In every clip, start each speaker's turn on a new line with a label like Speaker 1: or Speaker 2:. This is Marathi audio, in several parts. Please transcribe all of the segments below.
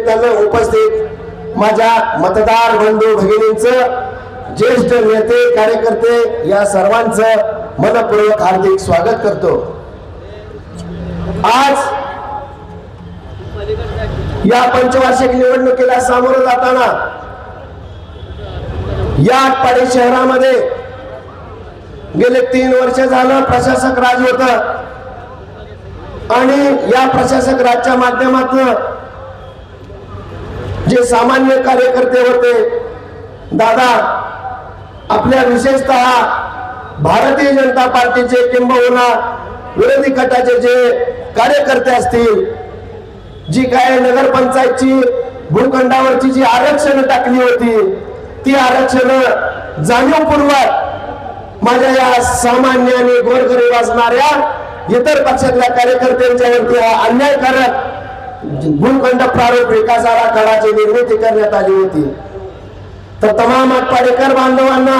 Speaker 1: निमित्तानं उपस्थित माझ्या मतदार बंधू भगिनींचं ज्येष्ठ नेते कार्यकर्ते या सर्वांचं मनपूर्वक हार्दिक स्वागत करतो. आज या पंचवार्षिक निवडणुकीला सामोरं जाताना या आटपाडी शहरामध्ये गेले तीन वर्ष झालं प्रशासक राज होत. आणि या प्रशासक राजच्या माध्यमातून जे सामान्य कार्यकर्ते होते दादा आपल्या विशेषतः भारतीय जनता पार्टीचे किंबहुना विरोधी गटाचे जे कार्यकर्ते असतील जी काय नगरपंचायतची भूखंडावरची जी आरक्षण टाकली होती ती आरक्षण जाणीवपूर्वक माझ्या या सामान्य आणि गोरगरीब असणाऱ्या इतर पक्षातल्या कार्यकर्त्यांच्यावरती अन्याय करत भूखंड प्रारूप विकासाला गडाची निर्मिती करण्यात आली होती. तर तमाम आटपाडेकर बांधवांना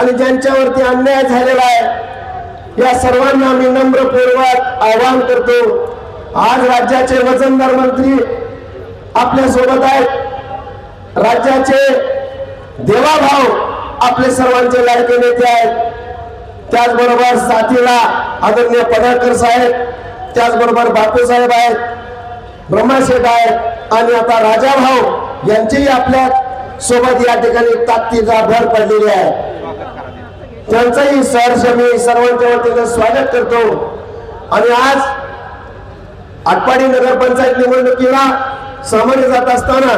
Speaker 1: आणि ज्यांच्यावरती अन्याय झालेला आहे या सर्वांना मी नम्रपूर्वक आवाहन करतो. आज राज्याचे वजनदार मंत्री आपल्यासोबत आहेत. राज्याचे देवाभाव आपले सर्वांचे लाडके नेते आहेत. त्याचबरोबर साथीला आदरणीय पडळकर साहेब त्याचबरोबर बापू साहेब आहेत. ब्रह्माशेठ आहेत आणि आता राजा भाऊ यांचीही आपल्यासोबत या ठिकाणी ताकदीचा भर पडलेली आहे. त्यांचंही सहर्ष मी सर्वांच्या वतीनं स्वागत करतो. आणि आज आटपाडी नगरपंचायत निवडणुकीला सामोरे जात असताना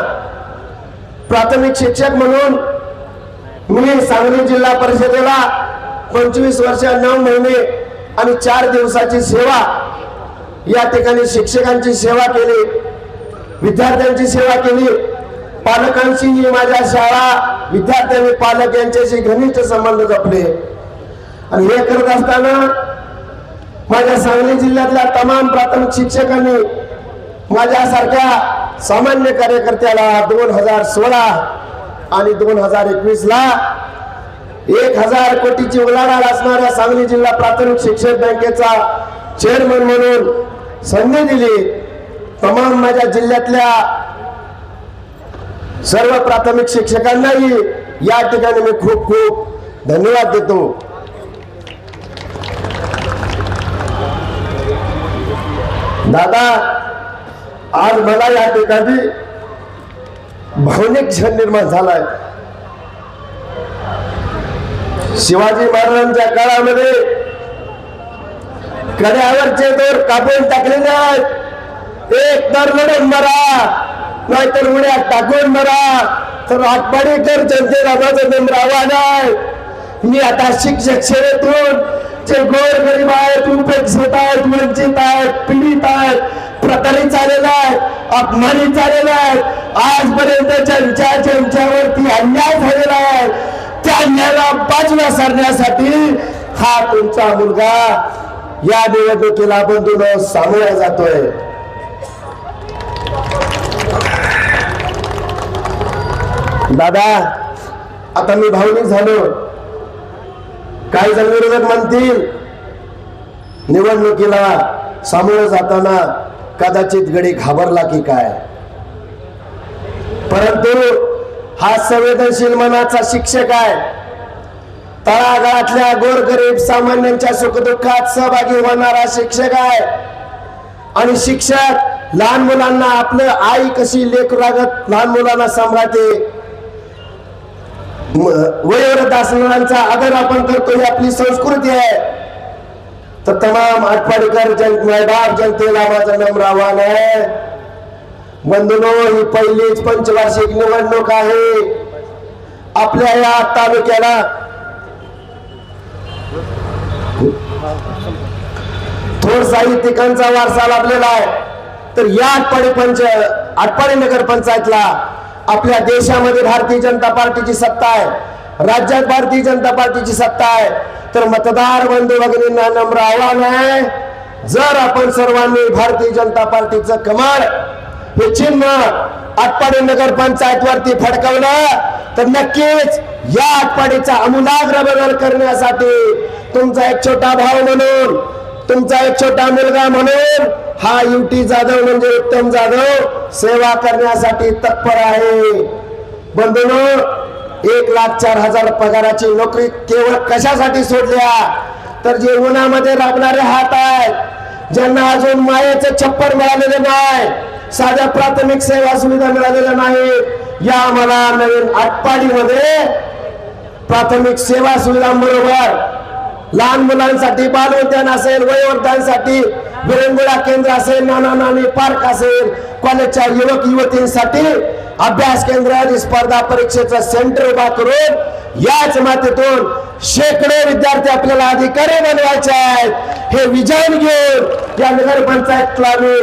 Speaker 1: प्राथमिक शिक्षक म्हणून मी सांगली जिल्हा परिषदेला पंचवीस वर्ष नऊ महिने आणि चार दिवसाची सेवा या ठिकाणी शिक्षकांची सेवा केली विद्यार्थ्यांची सेवा केली. पालकांशी माझ्या शाळा विद्यार्थ्यांनी पालक यांच्याशी घनिष्ठ संबंध जपले. आणि हे करत असताना माझ्या सांगली जिल्ह्यातल्या तमाम प्राथमिक शिक्षकांनी माझ्यासारख्या सामान्य कार्यकर्त्याला दोन हजार सोळा आणि दोन हजार एकवीस ला एक हजार कोटीची उलाढाल असणाऱ्या सांगली जिल्हा प्राथमिक शिक्षक बँकेचा चेअरमन म्हणून संधी दिली. तमाम माझ्या जिल्ह्यातल्या सर्व प्राथमिक शिक्षकांनाही या ठिकाणी मी खूप खूप धन्यवाद देतो. दादा आज मला या ठिकाणी भावनिक क्षण निर्माण झालाय. शिवाजी महाराजांच्या काळामध्ये कड्यावरचे दोर कापून टाकलेले आहेत एक तर लढून मरा नाहीतर उड्या टाकून मरा. तर आटपाडीकर जनतेला माझं नेमकं आव्हान आहे मी आता शिक्षक सेवेतून जे गोर गरीब आहेत उपेक्षित आहेत वंचित आहेत पीडित आहेत प्रतारित झालेला आहे अपमानित झालेला आहे आजपर्यंत ज्यांच्या ज्यांच्यावरती अन्याय झालेला आहे. त्या अन्यायाला बाजूला सरण्यासाठी हा तुमचा मुलगा या निवडणुकीला बंधून सामोरा जातोय. दादा आता मी भावनिक झालो. काही जण विरोधक म्हणतील निवडणुकीला सामोरं जाताना कदाचित गडी घाबरला की काय? परंतु हा संवेदनशील मनाचा शिक्षक आहे. तळागाळातल्या गोरगरीब सामान्यांच्या सुखदुःखात सहभागी होणारा शिक्षक आहे. आणि शिक्षक लहान मुलांना आपलं आई कशी लेकरागत लहान मुलांना सांभाळते. वयोवृद्ध असणाऱ्यांचा आदर आपण करतो ही आपली संस्कृती आहे. तर तमाम आठवाडीकर जन बाप जनतेला माझं नम्र आव्हान आहे. बंधुनो ही पहिलीच पंचवार्षिक निवडणूक आहे. आपल्या या तालुक्याला थोर साहित्यिकांचा वारसा लाभलेला आहे. तर या आटपाडी पंच आटपाडी नगर पंचायतला आपल्या देशामध्ये भारतीय जनता पार्टीची सत्ता आहे. राज्यात भारतीय जनता पार्टीची सत्ता आहे. तर मतदार बंधू भगिनींना नम्र आव्हान आहे. जर आपण सर्वांनी भारतीय जनता पार्टीचं कमळ हे चिन्ह आटपाडी नगर पंचायत वरती फडकवलं तर नक्कीच या आठवड्याचा आमूलाग्र बदल करण्यासाठी तुमचा एक छोटा भाव म्हणून तुमचा एक छोटा मुलगा म्हणून हा युटी जाधव म्हणजे उत्तम जाधव सेवा करण्यासाठी तत्पर आहे. बंधून एक लाख चार हजार पगाराची नोकरी केवळ कशासाठी सोडल्या? तर जे उन्हामध्ये राबणारे हात आहेत ज्यांना अजून मायेचं छप्पर मिळालेले नाही साध्या प्राथमिक सेवा सुविधा मिळालेल्या नाही या आम्हाला नवीन आटपाडीमध्ये प्राथमिक सेवा सुविधांबरोबर लहान मुलांसाठी बाल उद्यान असेल वयोवृद्धांसाठी विरंगुळा केंद्र असेल नाना नानी पार्क असेल कॉलेजच्या युवक युवतींसाठी अभ्यास केंद्र आणि स्पर्धा परीक्षेचं सेंटर उभा करून याच मातीतून शेकडो विद्यार्थी आपल्याला अधिकारी बनवायचे आहेत. हे विजन घेऊन या नगरपंचायतला मी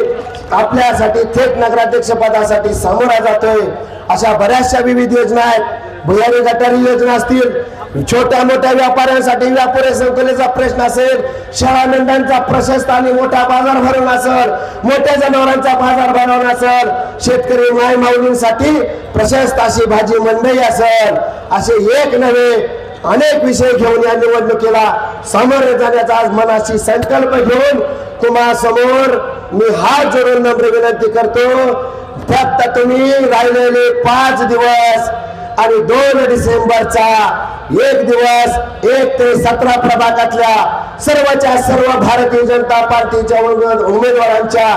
Speaker 1: आपल्यासाठी थेट नगराध्यक्ष पदासाठी सामोरा जातोय. अशा बऱ्याचशा विविध योजना आहेत. भुयारी गटारी योजना असतील छोट्या मोठ्या व्यापाऱ्यांसाठी व्यापारी संकलेचा प्रश्न असेल शाळा प्रशस्त आणि मोठा बाजार भरवणं असेल मोठ्या जनावरांचा बाजार भरवणं असेल शेतकरी माय माऊलींसाठी प्रशस्त अशी भाजी मंडई असेल. असे एक नव्हे अनेक विषय घेऊन या निवडणुकीला सामोरे जाण्याचा आज मनाशी संकल्प घेऊन तुम्हा समोर मी हात जोडून नम्र विनंती करतो. फक्त तुम्ही राहिलेले पाच दिवस आणि दोन डिसेंबरचा एक दिवस एक ते सतरा प्रभागातल्या सर्वच्या सर्व भारतीय जनता पार्टीच्या उमेदवारांच्या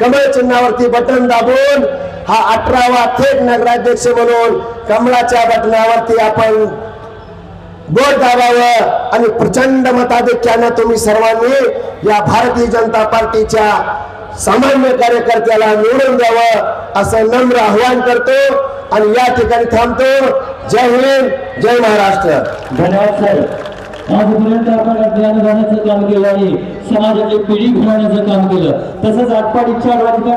Speaker 1: कमळ चिन्हावरती बटन दाबून हा अठरावा थेट नगराध्यक्ष म्हणून कमळाच्या बटनावरती आपण बोट दाबावं आणि प्रचंड मताधिक्यानं तुम्ही सर्वांनी या भारतीय जनता पार्टीच्या सामान्य कार्यकर्त्याला निवडून द्यावं असं नम्र आव्हान करतो आणि या ठिकाणी थांबतो. जय हिंद जय महाराष्ट्र.
Speaker 2: धन्यवाद सर. आजपर्यंत आपण ज्ञानदानाचं काम केलं आहे समाजाची पिढी घडवण्याचं काम केलं. तसंच आटपाडीच्या राजकारण